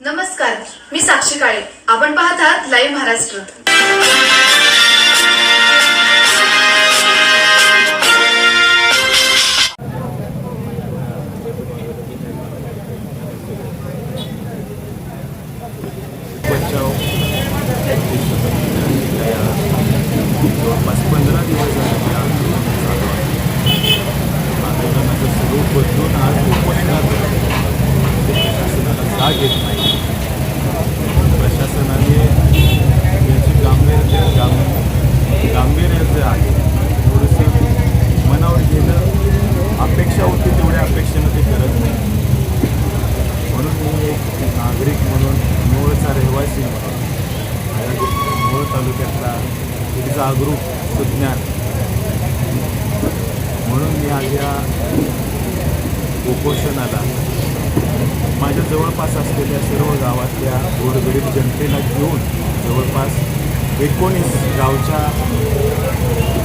नमस्कार मी साक्षी काळे. आपण पाहतात लाईव्ह महाराष्ट्र. तालुक्यातला एक जागरूक सुज्ञान म्हणून मी आज या उपोषणाला माझ्या जवळपास असलेल्या सर्व गावातल्या गोरगरीब जनतेला घेऊन जवळपास एकोणीस गावच्या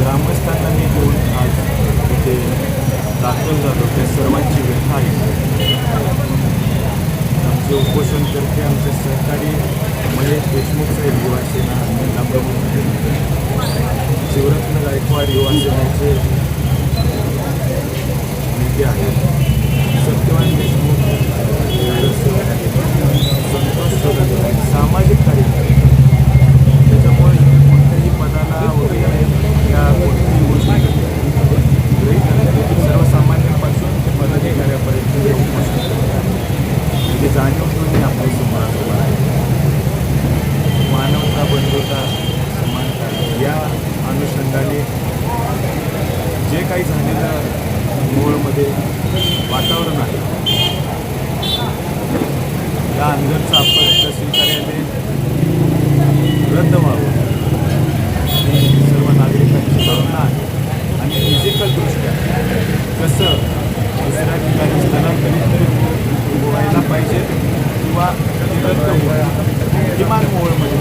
ग्रामस्थांना मी घेऊन आज तिथे दाखल झालो. त्या सर्वांची व्यथा आहे. उपोषणकर्ते आमचे सहकारी महेश देशमुख साहेब युवा सेना जिल्हा प्रमुख. शिवरत्न गायकवाड युवा सेनेचे नेते आहेत. सत्यवान देशमुख जे काही झालेलं मोळमध्ये वातावरण आहे या अंधरचं आपण तहसील कार्यालय रद्द व्हावं. ही सर्व नागरिकांची भावना आहे. आणि फिजिकलदृष्ट्या कसं दुसऱ्या ठिकाणी स्थलांतरित तरी व्हायला पाहिजे किंवा रद्द व्हावं किमान मोळमध्ये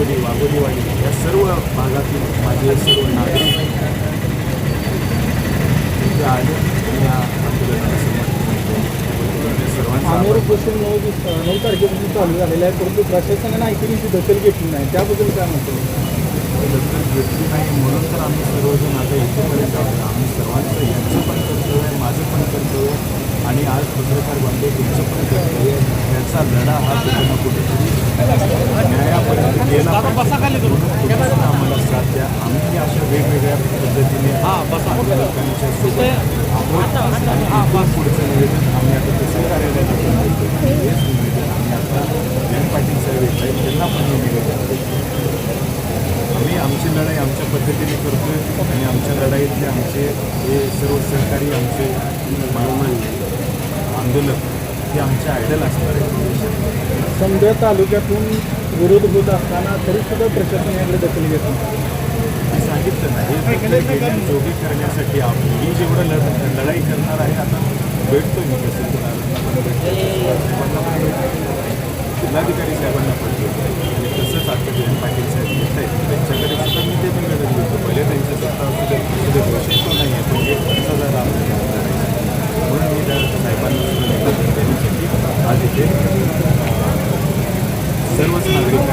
वाघोली वाघोलीवाडी. या सर्व भागातील माझे सर्व नागरिक तिथे आले आणि या आंदोलनाला. उपोषण नऊ तारखेपासून चालू झालेलं आहे परंतु प्रशासनाने दखल घेतली नाही. त्याबद्दल काय म्हणतो? दखल घेतली नाही म्हणून तर आम्ही सर्वजण आता इथेपर्यंत आहोत. आम्ही सर्वांचं यांचं पण कर्तव्य आहे माझं पण कर्तव्य आणि आज पत्रकार बांधव तुमचं पण कर्तव्य आहे. याचा लढा हा कुठे ना कुठेतरी आम्हाला साथ द्या आम्ही अशा वेगवेगळ्या पद्धतीने आंदोलकांच्या सोबत आहोत आणि पुढचं निवेदन आम्ही आता तसं कार्यालयात हेच निवेदन आम्ही आता जयंत पाटील साहेब येत आहेत त्यांना पण हे निवेदन आम्ही आमची लढाई आमच्या पद्धतीने करतोय आणि आमच्या लढाईतले आमचे हे सर्व सहकारी आमचे आंदोलक हे आमचे आयडल असणार. आहेत समजा तालुक्यातून विरोध होत असताना तरी सुद्धा प्रशासन याकडे दखल घेत नाही. मी सांगितलं ना हे फक्त जोगी करण्यासाठी आम्ही मी जेवढं लढ लढाई करणार आहे आता भेटतोय मी कसं भेटतो जिल्हाधिकारी साहेबांना पण भेटतो आणि तसंच आता जयंत पाटील साहेब येत आहेत त्यांच्याकडे सुद्धा मी ते पण घेतो पहिले त्यांच्या सत्ता असू घोषित नाही आहे पण एक आमदार म्हणून मी त्या साहेबांना आज इथे सर्वच नागरिकांना